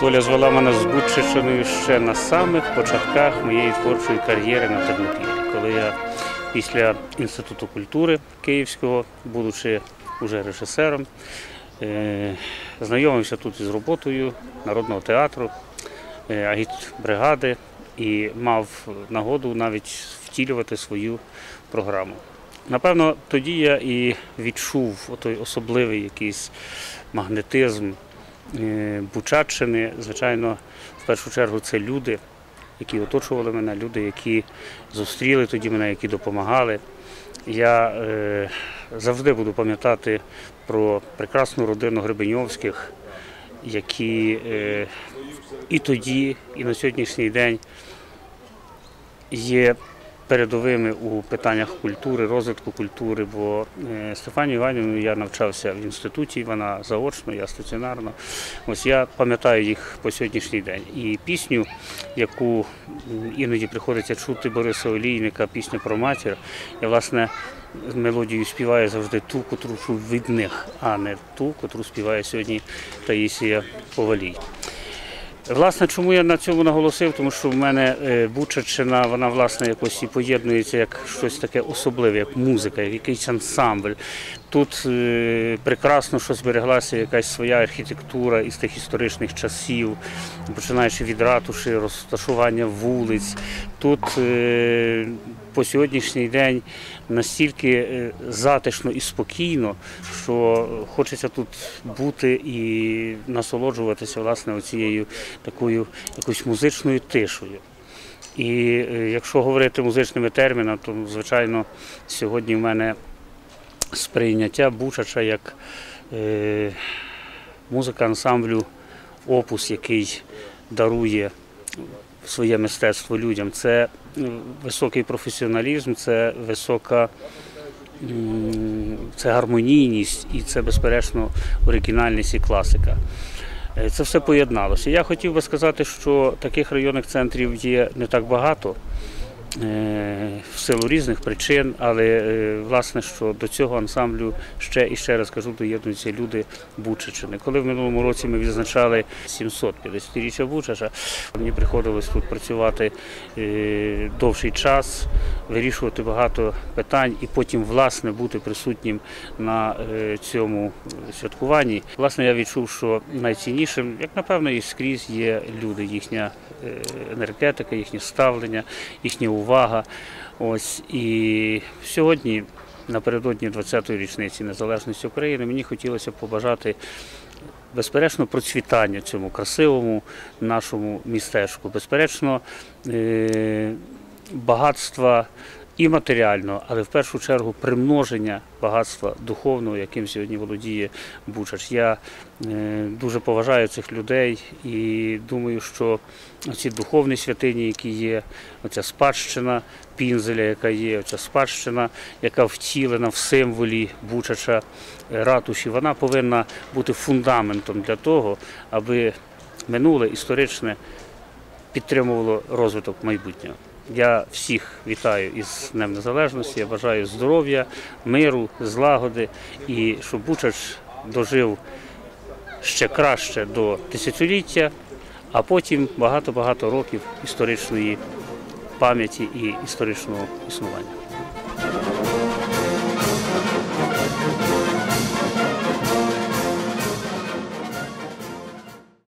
Доля звела мене з Бутчичиною ще на самих початках моєї творчої кар'єри на Тернопілі, коли я після Інституту культури Київського, будучи уже режисером, е, знайомився тут із роботою Народного театру, е, агітбригади і мав нагоду навіть втілювати свою програму. Напевно, тоді я і відчув той особливий якийсь магнетизм Бучаччини. Звичайно, в першу чергу це люди, які оточували мене, люди, які зустріли тоді мене, які допомагали. Я е, завжди буду пам'ятати про прекрасну родину Гребеньовських, які е, і тоді, і на сьогоднішній день є передовими у питаннях культури, розвитку культури, бо е, Стефанію Іванівну я навчався в інституті, вона заочно, я стаціонарно. Ось я пам'ятаю їх по сьогоднішній день. І пісню, яку іноді приходиться чути Бориса Олійника, пісню про матір, я власне мелодію співаю завжди ту, котру від них, а не ту, котру співає сьогодні Таїсія Повалій. Власне, чому я на цьому наголосив? Тому що в мене Бучачина, вона власне якось і поєднується як щось таке особливе, як музика, як якийсь ансамбль. Тут е, прекрасно, що збереглася якась своя архітектура із тих історичних часів, починаючи від ратуші, розташування вулиць. Тут е, по сьогоднішній день настільки е, затишно і спокійно, що хочеться тут бути і насолоджуватися власне оцією такою якоюсь музичною тишою. І е, якщо говорити музичними термінами, то звичайно сьогодні в мене сприйняття Бучача як музика ансамблю опус, який дарує своє мистецтво людям. Це високий професіоналізм, це висока це гармонійність і це, безперечно, оригінальність і класика. Е, Це все поєдналося. Я хотів би сказати, що таких районних центрів є не так багато в силу різних причин, але е, власне, що до цього ансамблю ще і ще раз кажу, доєднуються люди Бучачини. Коли в минулому році ми відзначали 750-річчя Бучача, мені приходилось тут працювати е, довший час, вирішувати багато питань і потім власне бути присутнім на е, цьому святкуванні. Власне, я відчув, що найціннішим, як напевно, і скрізь є люди, їхня е, енергетика, їхнє ставлення, їхня увага. Ось і сьогодні, напередодні 20-ї річниці незалежності України, мені хотілося побажати безперечно процвітання цьому красивому нашому містечку. Безперечно, е, багатства і матеріального, але в першу чергу примноження багатства духовного, яким сьогодні володіє Бучач. Я е, дуже поважаю цих людей і думаю, що ці духовні святині, які є, оця спадщина Пінзеля, яка є, оця спадщина, яка втілена в символі Бучача е, ратуші, вона повинна бути фундаментом для того, аби минуле історичне підтримувало розвиток майбутнього. Я всіх вітаю із Днем Незалежності. Я бажаю здоров'я, миру, злагоди і щоб Бучач дожив ще краще до тисячоліття, а потім багато-багато років історичної пам'яті і історичного існування.